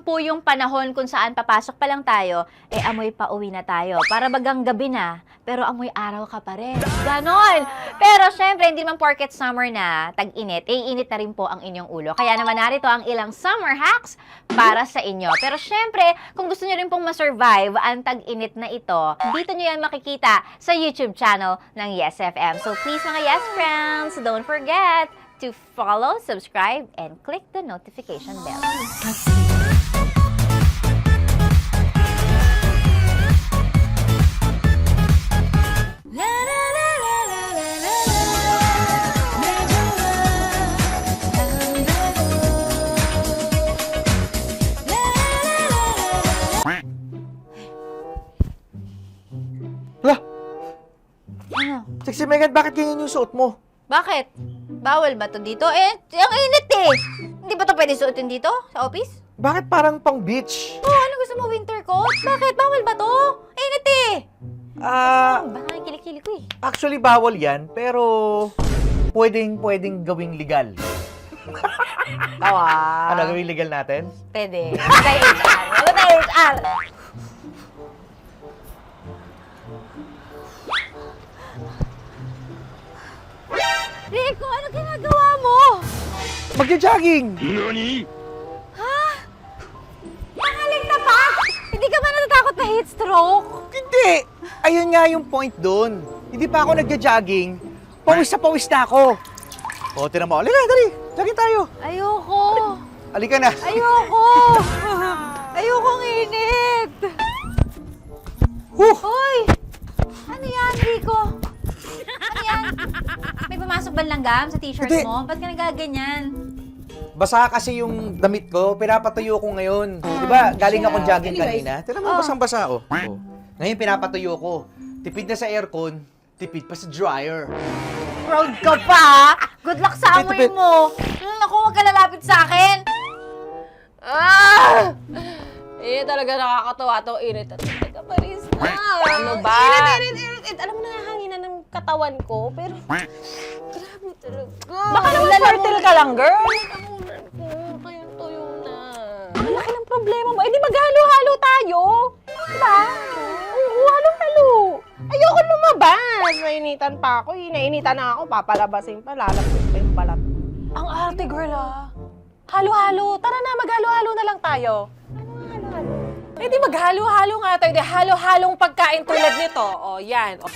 naman po yung panahon kung saan papasok pa lang tayo, eh amoy pa uwi na tayo. Para bagang gabi na, pero amoy araw ka pa rin. Ganon! Pero syempre, hindi naman porket summer na, tag-init, eh init na rin po ang inyong ulo. Kaya naman narito ang ilang summer hacks para sa inyo. Pero syempre, kung gusto nyo rin pong masurvive ang tag-init na ito, dito nyo yan makikita sa YouTube channel ng Yes FM. So please mga Yes friends, don't forget to follow, subscribe, and click the notification bell. Sexy Megan, bakit ganyan yung suot mo? Bakit? Bawal ba to dito? Eh, ang init eh! Hindi ba to pwede suotin dito? Sa office? Bakit parang pang beach? Oh, ano gusto mo? Winter coat? Bakit? Bawal ba to? Init eh! Ah, Oh, baka kilikili ko eh. actually bawal yan, pero pwedeng pwedeng gawing legal. Tawa. Ano gawing legal natin? Pwede. Wala tayo HR. Wala tayo HR. Magja-jogging! Pangaling na ba? Hindi ka ba natatakot na heat stroke? Hindi! Ayun nga yung point doon. Hindi pa ako nagja-jogging. Pawis na pawis na ako. O, tinan mo. Halika, dali. Jogging tayo. Ayoko. Halika na. Ayoko. Ayoko ang init. Huh! Hoy! Ano yan, Rico? Ano yan? May pumasok ba langgam sa t-shirt Hindi. mo? Ba't ka nagaganyan? Basa kasi yung damit ko, pinapatuyo ko ngayon. Di ba, galing ako jogging Anyways. kanina. Tinan mo, Oh. basang-basa, oh. oh. Ngayon, pinapatuyo ko. Tipid na sa aircon, tipid pa sa dryer. Proud ka pa? Good luck sa amoy Tipid, tipid. mo. Hmm, Naku, huwag ka lalapit sa akin. Ah! Eh, talaga nakakatawa to. Init at init ka pa rin. Ano ba? Init, init, init, init. Alam mo na hanginan ng katawan ko, pero grabe talaga. Baka naman fertile ka lang, girl. Problema mo. Eh, di maghalo-halo tayo. Diba? Oo, halo-halo. Ayoko lumabas. Nainitan pa ako. eh. Nainitan na ako. Papalabasin pa. Lalabas pa yung balat. Ang arte, girl, ah. Halo-halo. Tara na, maghalo-halo na lang tayo. Ano halo-halo? Eh di maghalo-halo nga tayo. Di halo-halong pagkain tulad nito. O, yan. O.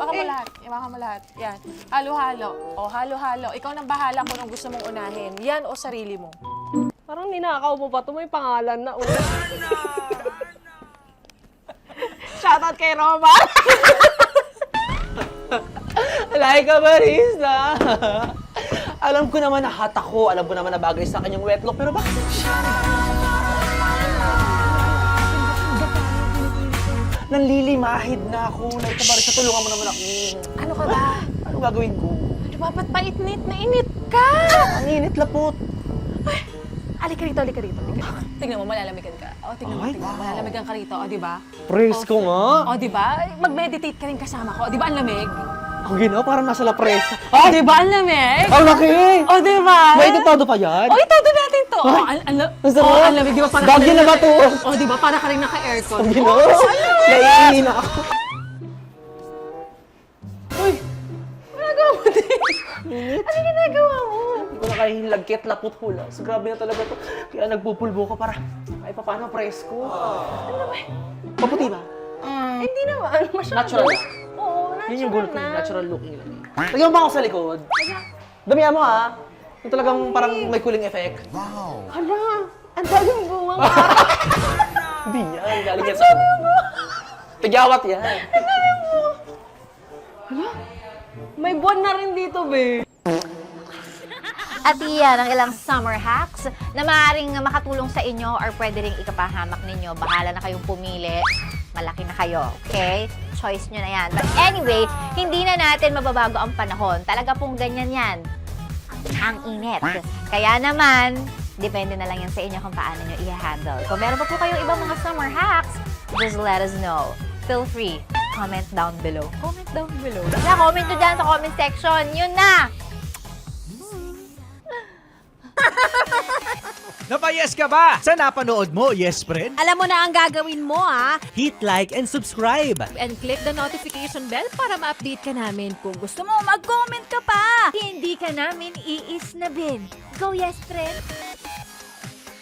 Baka mo lahat. Baka mo lahat. Yan. Halo-halo. O, halo-halo. Ikaw nang bahala kung anong gusto mong unahin. Yan o sarili mo. Parang ninakaw mo pa ito. May pangalan na. Oh. Shoutout kay Roma. Alay ka, Marisa! alam ko naman na hot ako, alam ko naman na bagay sa kanyang wet look, pero bakit Nanlilimahid na ako. Like, Marisa, tulungan mo naman ako. ano ka ba? Ano gagawin ko? Ano ba? Ba't painit na init ka? Ang init lapot. Alika rito, alika rito. Alika rito. Tingnan mo, malalamigan ka. O, tingnan mo, Ay, tingnan mo. wow. Malalamigan ka rito. O, di ba? Praise ko nga. O, di ba? Mag-meditate ka rin kasama ko. O, di ba ang lamig? Ang ginawa, parang nasa la presa. O, di ba ang lamig? Ang laki! O, di ba? May todo pa yan? O, ito doon natin to. O, ang, ang, la- Ang sarap. o, ang lamig. Di ba? Para Bagyo na ba to? O, di ba? Para ka rin naka-aircon. Ang ginawa. Naiinig ako. Uy! Ginagawa mo din. Ano ginagawa mo? Hindi ko na kaya yung lagkit, lapot hula. So, grabe na talaga to. Kaya nagpupulbo ko para ay paano presko. Ano ba? Paputi ba? Hindi naman. Masyado. Natural Yun yung goal ko, na. yung natural looking lang. Lagyan mo ba ako sa likod? Damihan mo ha. Yung talagang parang may cooling effect. Hala, ang daming bunga mo. Hindi yan. Galing yan sa kanya. Tigyawat yan. May buwan na rin dito, be. At iyan ang ilang summer hacks na maaaring makatulong sa inyo or pwede rin ikapahamak ninyo. Bahala na kayong pumili. Malaki na kayo, okay? Choice nyo na yan. But anyway, hindi na natin mababago ang panahon. Talaga pong ganyan yan. Ang init. Kaya naman, depende na lang yan sa inyo kung paano nyo i-handle. Kung meron pa po kayong ibang mga summer hacks, just let us know. Feel free. Comment down below. Comment down below. Basta comment nyo dyan sa comment section. Yun na! Napayes ka ba? Sa napanood mo, yes friend? Alam mo na ang gagawin mo ha. Hit like and subscribe. And click the notification bell para ma-update ka namin. Kung gusto mo, mag-comment ka pa. Hindi ka namin iisnabin. Go yes, friend!